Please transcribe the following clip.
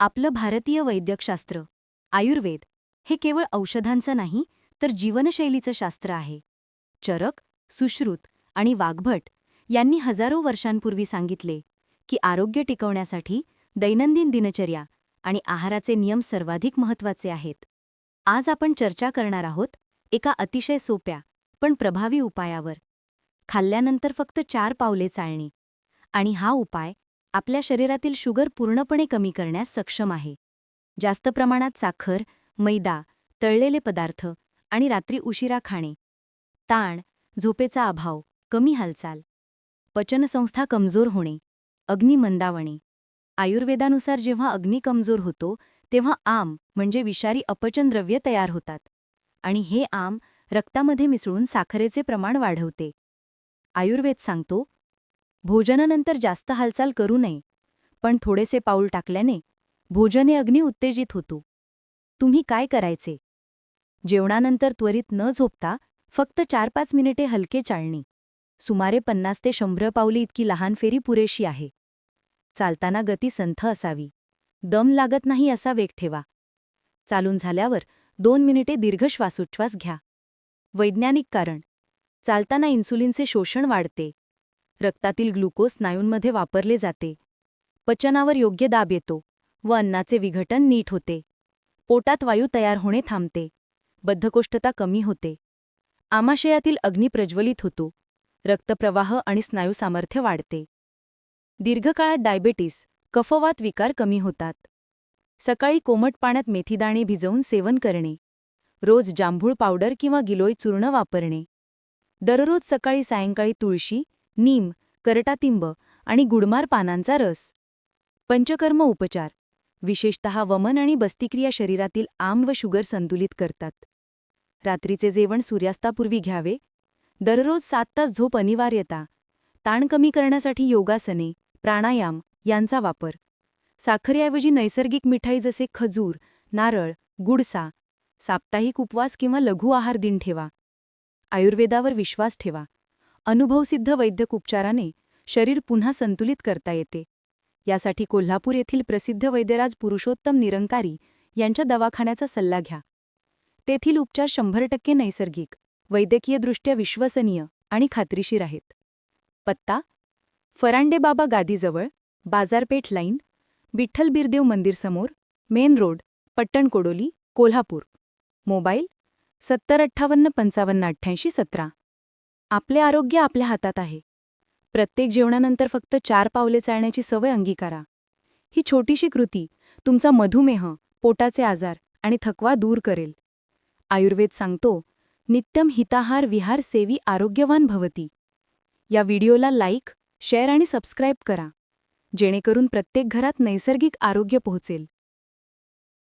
आपलं भारतीय वैद्यकशास्त्र. आयुर्वेद. हे केवळ औषधांचं नाही तर जीवनशैलीचं शास्त्र आहे. चरक सुश्रुत आणि वाघभट यांनी हजारो वर्षांपूर्वी सांगितले की आरोग्य टिकवण्यासाठी दैनंदिन दिनचर्या आणि आहाराचे नियम सर्वाधिक महत्त्वाचे आहेत. आज आपण चर्चा करणार आहोत एका अतिशय सोप्या पण प्रभावी उपायावर. खाल्ल्यानंतर फक्त चार पावले चालणे. आणि हा उपाय आपल्या शरीरातील शुगर पूर्णपणे कमी करण्यास सक्षम आहे. जास्त प्रमाणात साखर मैदा तळलेले पदार्थ आणि रात्री उशिरा खाणे. ताण झोपेचा अभाव कमी हालचाल. पचनसंस्था कमजोर होणे. अग्नी मंदावणे. आयुर्वेदानुसार जेव्हा अग्नी कमजोर होतो तेव्हा आम म्हणजे विषारी अपचनद्रव्ये तयार होतात. आणि हे आम रक्तामध्ये मिसळून साखरेचे प्रमाण वाढवते. आयुर्वेद सांगतो भोजनानंतर जास्त हालचाल करू नये. पण थोडेसे पाऊल टाकल्याने भोजने अग्नी उत्तेजित होतो. तुम्ही काय करायचे? जेवणानंतर त्वरित न झोपता फक्त चार पाच मिनिटे हलके चालणे. सुमारे पन्नास ते शंभर पावली इतकी लहान फेरी पुरेशी आहे. चालताना गती संथ असावी. दम लागत नाही असा वेग ठेवा. चालून झाल्यावर दोन मिनिटे दीर्घ श्वासोच्छ्वास घ्या. वैज्ञानिक कारण. चालताना इन्सुलिनचे शोषण वाढते. रक्तातील ग्लुकोज स्नायूंमध्ये वापरले जाते. पचनावर योग्य दाब येतो व अन्नाचे विघटन नीट होते. पोटात वायू तयार होणे थांबते. बद्धकोष्ठता कमी होते. आमाशयातील अग्नी प्रज्वलित होतो. रक्तप्रवाह आणि स्नायू सामर्थ्य वाढते. दीर्घकाळात डायबेटीस कफवात विकार कमी होतात. सकाळी कोमट पाण्यात मेथीदाणे भिजवून सेवन करणे. रोज जांभूळ पावडर किंवा गिलोय चूर्ण वापरणे. दररोज सकाळी सायंकाळी तुळशी नीम करटातिंब आणि गुडमार पानांचा रस. पंचकर्म उपचार. विशेषतः वमन आणि बस्तिक्रिया शरीरातील आम व शुगर संतुलित करतात. रात्रीचे जेवण सूर्यास्तापूर्वी घ्यावे. दररोज सात तास झोप अनिवार्यता. ताण कमी करण्यासाठी योगासने प्राणायाम यांचा वापर. साखरेऐवजी नैसर्गिक मिठाई जसे खजूर नारळ गुडसा साप्ताहिक उपवास किंवा लघु आहार दिन ठेवा. आयुर्वेदावर विश्वास ठेवा. अनुभवसिद्ध वैद्यक उपचाराने शरीर पुन्हा संतुलित करता येते. यासाठी कोल्हापूर येथील प्रसिद्ध वैद्यराज पुरुषोत्तम निरंकारी यांच्या दवाखान्याचा सल्ला घ्या. तेथील उपचार शंभर टक्के नैसर्गिक वैद्यकीयदृष्ट्या विश्वसनीय आणि खात्रीशीर आहेत. पत्ता फरांडे बाबा गादीजवळ बाजारपेठ line Vitthal Birdev मंदिरसमोर main road Pattankodoli Kolhapur. Mobile सत्तर अठ्ठावन्न पंचावन्न अठ्ठ्याऐंशी सतरा. आपले आरोग्य आपल्या हातात आहे. प्रत्येक जेवणानंतर फक्त चार पावले चालण्याची सवय अंगीकारा. ही छोटीशी कृती तुमचा मधुमेह पोटाचे आजार आणि थकवा दूर करेल. आयुर्वेद सांगतो नित्यम हिताहार विहार सेवी आरोग्यवान भवती. या व्हिडिओला लाईक शेअर आणि सबस्क्राईब करा. जेणेकरून प्रत्येक घरात नैसर्गिक आरोग्य पोहोचेल.